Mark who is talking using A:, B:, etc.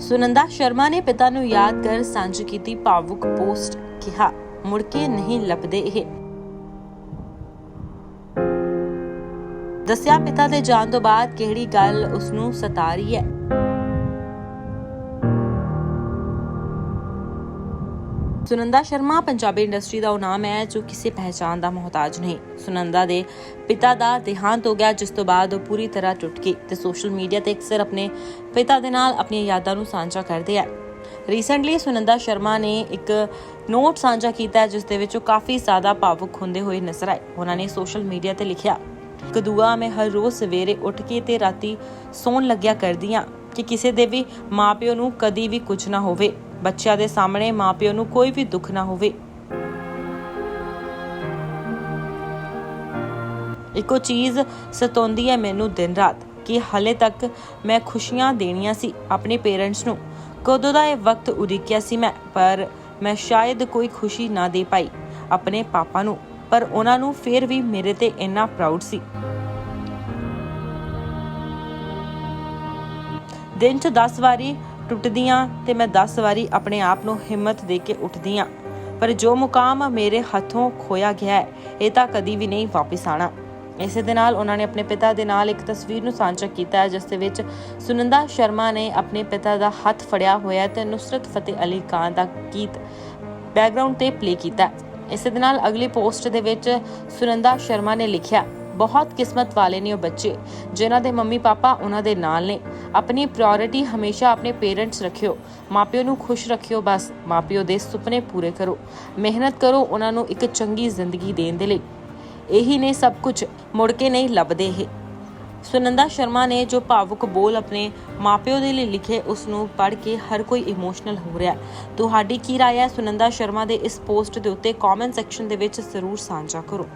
A: ਸੁਨੰਦਾ ਸ਼ਰਮਾ ਨੇ ਪਿਤਾ ਨੂੰ ਯਾਦ ਕਰ ਸਾਂਝੀ ਕੀਤੀ ਭਾਵੁਕ ਪੋਸਟ, ਕਿਹਾ, ਮੁੜ ਕੇ ਨਹੀਂ ਲੱਭਦੇ ਇਹ। ਦੱਸਿਆ, ਪਿਤਾ ਦੇ ਜਾਣ ਤੋਂ ਬਾਅਦ ਕਿਹੜੀ ਗੱਲ ਉਸ ਨੂੰ ਸਤਾ ਰਹੀ ਹੈ? ਸੁਨੰਦਾ ਸ਼ਰਮਾ ਪੰਜਾਬੀ ਇੰਡਸਟਰੀ ਦਾ ਉਹ ਨਾਮ ਹੈ ਜੋ ਕਿਸੇ ਪਹਿਚਾਨ ਦਾ ਮੁਹਤਾਜ ਨਹੀਂ। ਸੁਨੰਦਾ ਦੇ ਪਿਤਾ ਦਾ ਦੇਹਾਂਤ ਹੋ ਗਿਆ ਜਿਸ ਤੋਂ ਬਾਅਦ ਉਹ ਪੂਰੀ ਤਰ੍ਹਾਂ ਟੁੱਟ ਗਈ ਤੇ ਸੋਸ਼ਲ ਮੀਡੀਆ ਤੇ ਅਕਸਰ ਆਪਣੇ ਪਿਤਾ ਦੇ ਨਾਲ ਆਪਣੀਆਂ ਯਾਦਾਂ ਨੂੰ ਸਾਂਝਾ ਕਰਦੇ ਹੈ ਰੀਸੈਂਟਲੀ ਸੁਨੰਦਾ ਸ਼ਰਮਾ ਨੇ ਇੱਕ ਨੋਟ ਸਾਂਝਾ ਕੀਤਾ ਹੈ, ਜਿਸ ਦੇ ਵਿੱਚ ਉਹ ਕਾਫੀ ਜ਼ਿਆਦਾ ਭਾਵੁਕ ਹੁੰਦੇ ਹੋਏ ਨਜ਼ਰ ਆਏ। ਉਹਨਾਂ ਨੇ ਸੋਸ਼ਲ ਮੀਡੀਆ ਤੇ ਲਿਖਿਆ ਕਦੂਆ ਮੈਂ ਹਰ ਰੋਜ਼ ਸਵੇਰੇ ਉੱਠ ਕੇ ਤੇ ਰਾਤੀ ਸੌਣ ਲੱਗਿਆ ਕਰਦੀ ਕਰਦੀਆਂ ਕਿ ਕਿਸੇ ਦੇ ਵੀ ਮਾਪਿਓ ਨੂੰ ਕਦੀ ਵੀ ਕੁਝ ਨਾ ਹੋਵੇ। ਬੱਚਿਆਂ ਦੇ ਸਾਹਮਣੇ ਮਾਪਿਓ ਨੂੰ ਕੋਈ ਵੀ ਦੁੱਖ ਨਾ ਹੋਵੇ। ਇੱਕੋ ਚੀਜ਼ ਸਤਾਉਂਦੀ ਹੈ ਮੈਨੂੰ ਦਿਨ ਰਾਤ ਕਿ ਹਲੇ ਤੱਕ ਮੈਂ ਖੁਸ਼ੀਆਂ ਦੇਣੀਆਂ ਸੀ ਆਪਣੇ ਪੇਰੈਂਟਸ ਨੂੰ। ਕਦੋਂ ਦਾ ਇਹ ਵਕਤ ਉਡੀਕਿਆ ਸੀ ਮੈਂ, ਪਰ ਮੈਂ ਸ਼ਾਇਦ ਕੋਈ ਖੁਸ਼ੀ ਨਾ ਦੇ ਪਾਈ ਆਪਣੇ ਪਾਪਾ ਨੂੰ, ਪਰ ਉਹਨਾਂ ਨੂੰ ਫੇਰ ਵੀ ਮੇਰੇ ਤੇ ਇੰਨਾ ਪ੍ਰਾਊਡ ਸੀ। ਦਿਨ 'ਚ 10 ਵਾਰੀ ਟੁੱਟਦੀ ਟੁੱਟਦੀਆਂ ਤੇ ਮੈਂ 10 ਵਾਰੀ ਆਪਣੇ ਆਪ ਨੂੰ ਹਿੰਮਤ ਦੇ ਕੇ ਉੱਠਦੀ ਉੱਠਦੀਆਂ ਪਰ ਜੋ ਮੁਕਾਮ ਮੇਰੇ ਹੱਥੋਂ ਖੋਇਆ ਗਿਆ ਹੈ, ਇਹ ਤਾਂ ਕਦੀ ਵੀ ਨਹੀਂ ਵਾਪਸ ਆਣਾ ਇਸੇ ਦੇ ਨਾਲ ਉਹਨਾਂ ਨੇ ਆਪਣੇ ਪਿਤਾ ਦੇ ਨਾਲ ਇੱਕ ਤਸਵੀਰ ਨੂੰ ਸਾਂਝਾ ਕੀਤਾ ਹੈ, ਜਿਸ ਦੇ ਵਿੱਚ ਸੁਨੰਦਾ ਸ਼ਰਮਾ ਨੇ ਆਪਣੇ ਪਿਤਾ ਦਾ ਹੱਥ ਫੜਿਆ ਹੋਇਆ ਹੈ ਤੇ ਨੁਸਰਤ ਫਤਿਹ ਅਲੀ ਖਾਨ ਦਾ ਗੀਤ ਬੈਕਗ੍ਰਾਉਂਡ ਤੇ ਪਲੇ ਕੀਤਾ ਇਸੇ ਦੇ ਨਾਲ ਅਗਲੀ ਪੋਸਟ ਦੇ ਵਿੱਚ ਸੁਨੰਦਾ ਸ਼ਰਮਾ ਨੇ ਲਿਖਿਆ ਬਹੁਤ ਕਿਸਮਤ ਵਾਲੇ ਨੇ ਉਹ ਬੱਚੇ, ਜਿਨ੍ਹਾਂ ਦੇ ਮੰਮੀ ਪਾਪਾ ਉਹਨਾਂ ਦੇ ਨਾਲ ਨੇ। ਆਪਣੀ ਪ੍ਰਾਇੋਰਟੀ ਹਮੇਸ਼ਾ ਆਪਣੇ ਪੇਰੈਂਟਸ ਰੱਖਿਓ। ਮਾਪਿਓ ਨੂੰ ਖੁਸ਼ ਰੱਖਿਓ ਬਸ। ਮਾਪਿਓ ਦੇ ਸੁਪਨੇ ਪੂਰੇ ਕਰੋ। ਮਿਹਨਤ ਕਰੋ ਉਹਨਾਂ ਨੂੰ ਇੱਕ ਚੰਗੀ ਜ਼ਿੰਦਗੀ ਦੇਣ ਦੇ ਲਈ। ਇਹੀ ਨੇ ਸਭ ਕੁਝ, ਮੁੜ ਕੇ ਨਹੀਂ ਲੱਭਦੇ ਇਹ। ਸੁਨੰਦਾ ਸ਼ਰਮਾ ਨੇ ਜੋ ਭਾਵੁਕ ਬੋਲ ਆਪਣੇ ਮਾਪਿਓ ਦੇ ਲਈ ਲਿਖੇ ਉਸ ਨੂੰ ਪੜ੍ਹ ਕੇ ਹਰ ਕੋਈ ਇਮੋਸ਼ਨਲ ਹੋ ਰਿਹਾ। ਤੁਹਾਡੀ ਕੀ ਰਾਏ ਹੈ? ਸੁਨੰਦਾ ਸ਼ਰਮਾ ਦੇ ਇਸ ਪੋਸਟ ਦੇ ਉੱਤੇ ਕਮੈਂਟ ਸੈਕਸ਼ਨ ਦੇ ਵਿੱਚ ਜ਼ਰੂਰ ਸਾਂਝਾ ਕਰੋ।